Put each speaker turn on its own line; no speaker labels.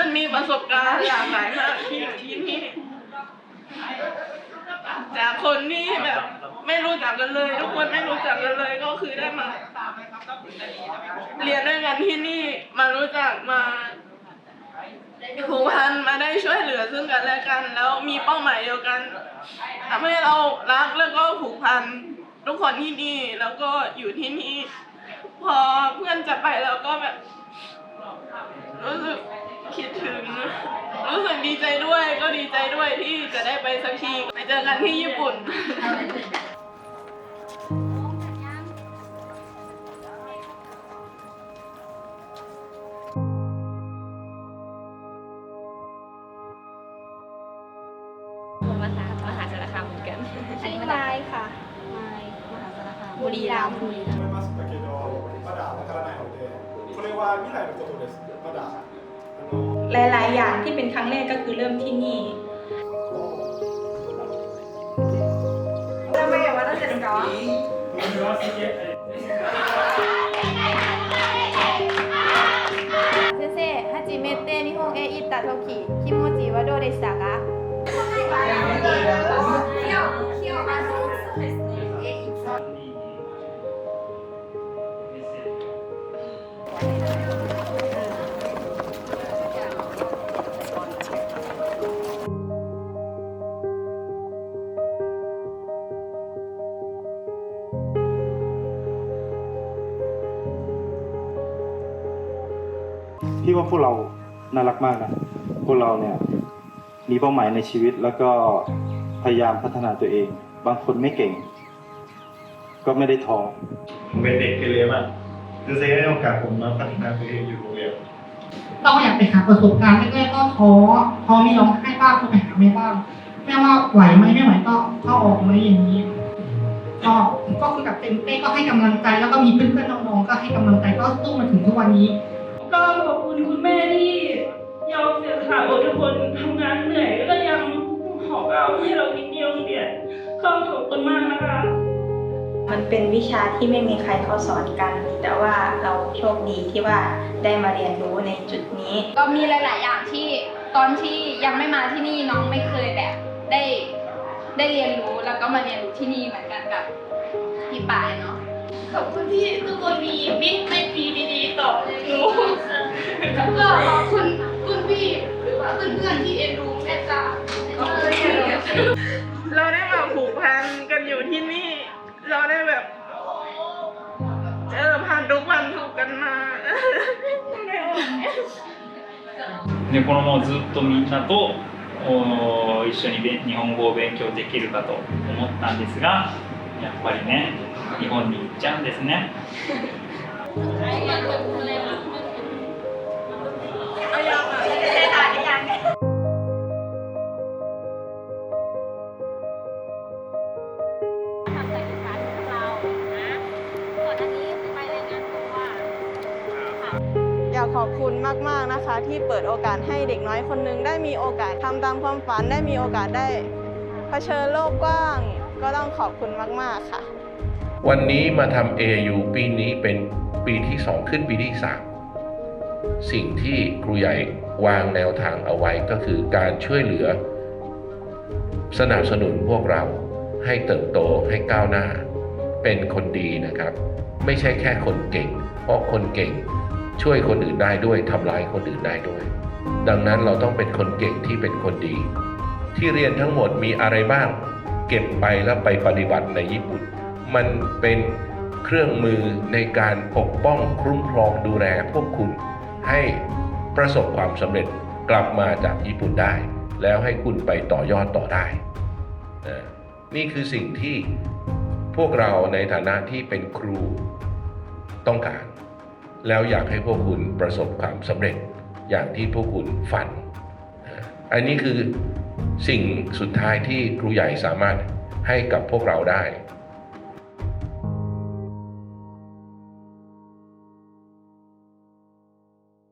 มันมีประสบการณ์หลากหลายมากที่อยู่ที่นี่ จากคนที่แบบ ไม่รู้จักกันเลย ทุกคนไม่รู้จักกันเลยก็คือได้มา เรียนด้วยกันที่นี่มารู้จักมาผูกพันมาได้ช่วยเหลือซึ่งกันและกัน แล้วมีเป้าหมายเดียวกันทำให้เรารักแล้วก็ผูกพันทุกคนที่นี่แล้วก็อยู่ที่นี่ พอเพื่อนจะ ดีใจด้วยที่จะได้ไปสักทีไปเจอกันที่ญี่ปุ่น
มหามหาสารคามเหมือนกัน
อันนี้ไม้ค่ะไม้มหาสารคามบุรีรัมย์บุรีรัมย์
思いますだけどまだわからないのでこれは未来のことですまだあの
หลาย ๆ อย่างที่เป็นครั้งแรกก็คือเริ่มที่
先生初めて日本へ行った時気持ちはどうでしたか？
พี่ว่าพวกเราน่ารักมากนะพวกเราเนี่ยมีเป้าหมายในชีวิตแล้วก็พยายามพัฒนาตัวเอง บางคนไม่เก่ง ก็ไม่ได้ท้อ
ผมเป็นเด็กเกเรมากคือเซให้โอกาสผมมาพัฒนาตัวเองอยู่โรงเรียน
ต้องอยากไปหาประสบการณ์แรกๆก็ท้อท้อมีร้องไห้บ้างก็ไปหาแม่บ้างแม่ว่าไหวไหมไม่ไหวก็เข้าออกไหมอย่างนี้ก็ก็คือกับเต็มเต้ก็ให้กำลังใจแล้วก็มีเพื่อนๆน้องๆก็ให้กำลังใจก็สู้มาถึงทุกวันนี้
ก็ ขอบคุณคุณแม่ที่ยอมเสียสละอดทนทำงานเหนื่อยแล้วก็ยังหอบเอาให้เรากินที่โรงเรียนก็ขอบคุณมากนะคะ
มันเป็นวิชาที่ไม่มีใครเขาสอนกัน แต่ว่าเราโชคดีที่ว่าได้มาเรียนรู้ในจุดนี้
ก็มีหลาย ๆ อย่างที่ตอนที่ยังไม่มาที่นี่น้องไม่เคยแบบได้ได้เรียนรู้แล้วก็มาเรียนรู้ที่นี่เหมือนกันกับพี่ปายเนาะ
ขอบคุณที่ทุกคนมีมิตรในปีดีๆต่อหนู แล้วก็ขอบคุณคุณพี่หรือว่าเพื่อนๆที่เอ็นดูแม่ตาเราได้มาผูกพันกันอยู่ที่นี่ เราได้แบบ เจอผ่านทุกวันถูกกันมา
でこのままずっとみんなとお一緒にべ日本語を勉強できるかと思ったんですがやっぱりね日本に行っちゃうんですね า
กขอ
บคุณมากๆนะคะ ที่เปิดโอกาสให้เด็กน้อยคนหนึงได้มีโอกาสทำตามความฝันได้มีโอกาสได้เผชิญโลกกว้าง ก็ต้องขอบคุณมากๆค่ะ
วันนี้มาทำ AU ปีนี้เป็นปีที่ 2 ขึ้นปีที่ 3 สิ่งที่ครูใหญ่วางแนวทางเอาไว้ก็คือการช่วยเหลือ สนับสนุนพวกเราให้เติบโตให้ก้าวหน้า เป็นคนดีนะครับ ไม่ใช่แค่คนเก่ง เพราะคนเก่ง ช่วยคนอื่นได้ด้วยทำร้ายคนอื่นได้ด้วย ดังนั้นเราต้องเป็นคนเก่งที่เป็นคนดี ที่เรียนทั้งหมดมีอะไรบ้าง เก็บไปแล้วไปปฏิบัติในญี่ปุ่น มันเป็นเครื่องมือในการปกป้องคุ้มครองดูแลพวกคุณ ให้ประสบความสำเร็จกลับมาจากญี่ปุ่นได้ แล้วให้คุณไปต่อยอดต่อได้นะนี่คือสิ่งที่พวกเราในฐานะที่เป็นครูต้องการ แล้วอยากให้พวกคุณประสบความสำเร็จอย่างที่พวกคุณฝัน อันนี้คือสิ่งสุดท้ายที่ครูใหญ่สามารถให้กับพวกเราได้